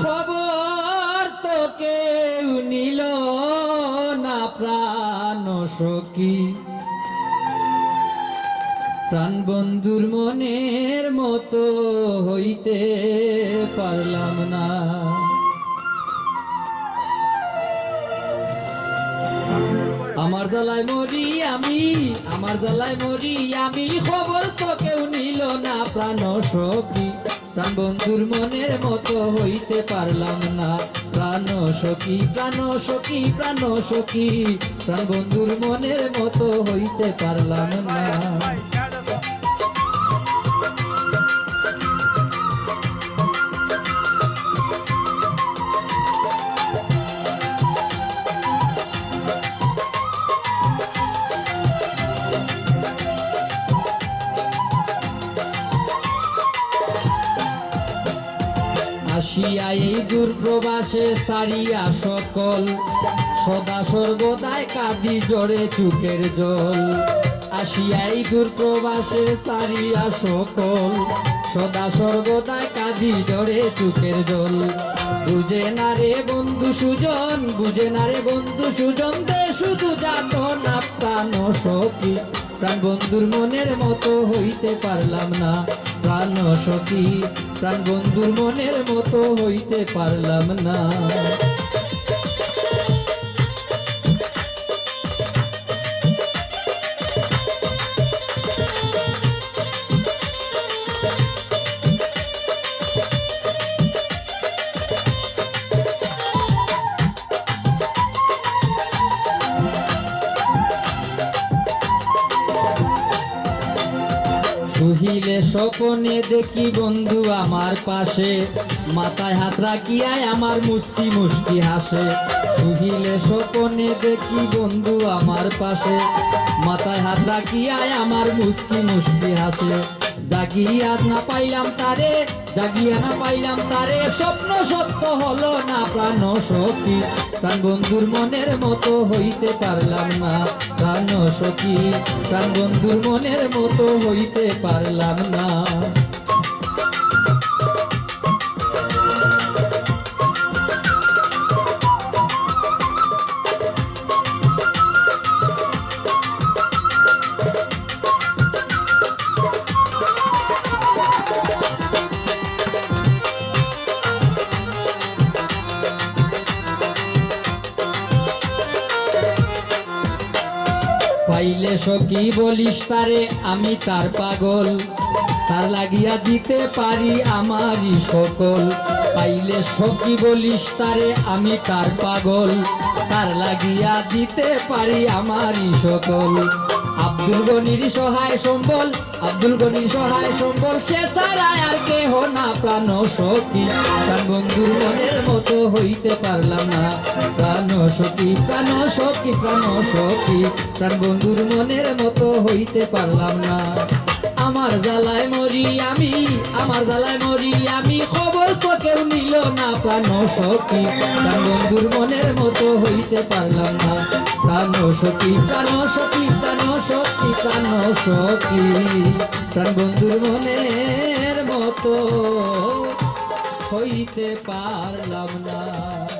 খবর তো কেউ নিল না, প্রাণ সখী। প্রাণ বন্ধুর মনের মতো হইতে পারলাম না। আমার জ্বালায় মরি আমি, আমার জ্বালায় মরি আমি, খবর তো কেউ নিল না, প্রাণ সখী। প্রাণ বন্ধুর মনের মতো হইতে পারলাম না। প্রাণ সখী প্রাণ সখী প্রাণ সখী প্রাণ বন্ধুর মনের মতো হইতে পারলাম না। আসিয়া এই দূর প্রবাসে সারিয়া সকল। সদা সর্বদাই কাঁদি জোরে চুকের জল। আসিয়া এই দূর প্রবাসে সারিয়া সকল। সদা সর্বদাই কাঁদি জোরে চুকের জল। বুঝে না রে বন্ধু সুজন, বুঝে না রে বন্ধু সুজন, দে শুধু যাত না সখী। প্রাণ বন্ধুর মনের মতো হইতে পারলাম না। প্রাণ সখী, প্রাণ বন্ধুর মনের মতো হইতে পারলাম না। সুহিলে সকনে দেখি বন্ধু আমার পাশে। মাথায় হাত রাখিয়ায় আমার মুষ্টি মুষ্টি হাসে। কহিলে সকনে দেখি বন্ধু আমার পাশে। মাথায় হাত রাখিয়ায় আমার মুষ্টি মুষ্টি হাসে। জাগিয়া না পাইলাম তারে, জাগিয়া না পাইলাম তারে, স্বপ্ন সত্য হলো না, প্রাণ সখী। প্রাণ বন্ধুর মনের মতো হইতে পারলাম না, প্রাণ সখী। প্রাণ বন্ধুর মনের মতো হইতে পারলাম না। পাইলে সখী বলিস তারে, আমি তার পাগল। তার লাগিয়া দিতে পারি আমারই সকল। পাইলে সখী বলিস তারে, আমি তার পাগল। তার লাগিয়া দিতে পারি আমারই সকল। আব্দুল গনির সহায় সম্বল, আব্দুল গনির সহায় সম্বল, সে ছাড়া আর কেহ প্রাণ সখী, প্রাণ বন্ধুর মনের মতো হইতে পারলাম না। প্রাণ সখী প্রাণ সখী প্রাণ সখী, প্রাণ বন্ধুর মনের মতো হইতে পারলাম না। আমার জ্বালায় মরি আমি, আমার জ্বালায় মরি আমি, খবর তো কেউ নিল না প্রাণ সখী, প্রাণ বন্ধুর মনের মতো হইতে পারলাম না। প্রাণ সখী প্রাণ সখী প্রাণ সখী প্রাণ সখী, প্রাণ বন্ধুর মনের হইতে পারলাম না।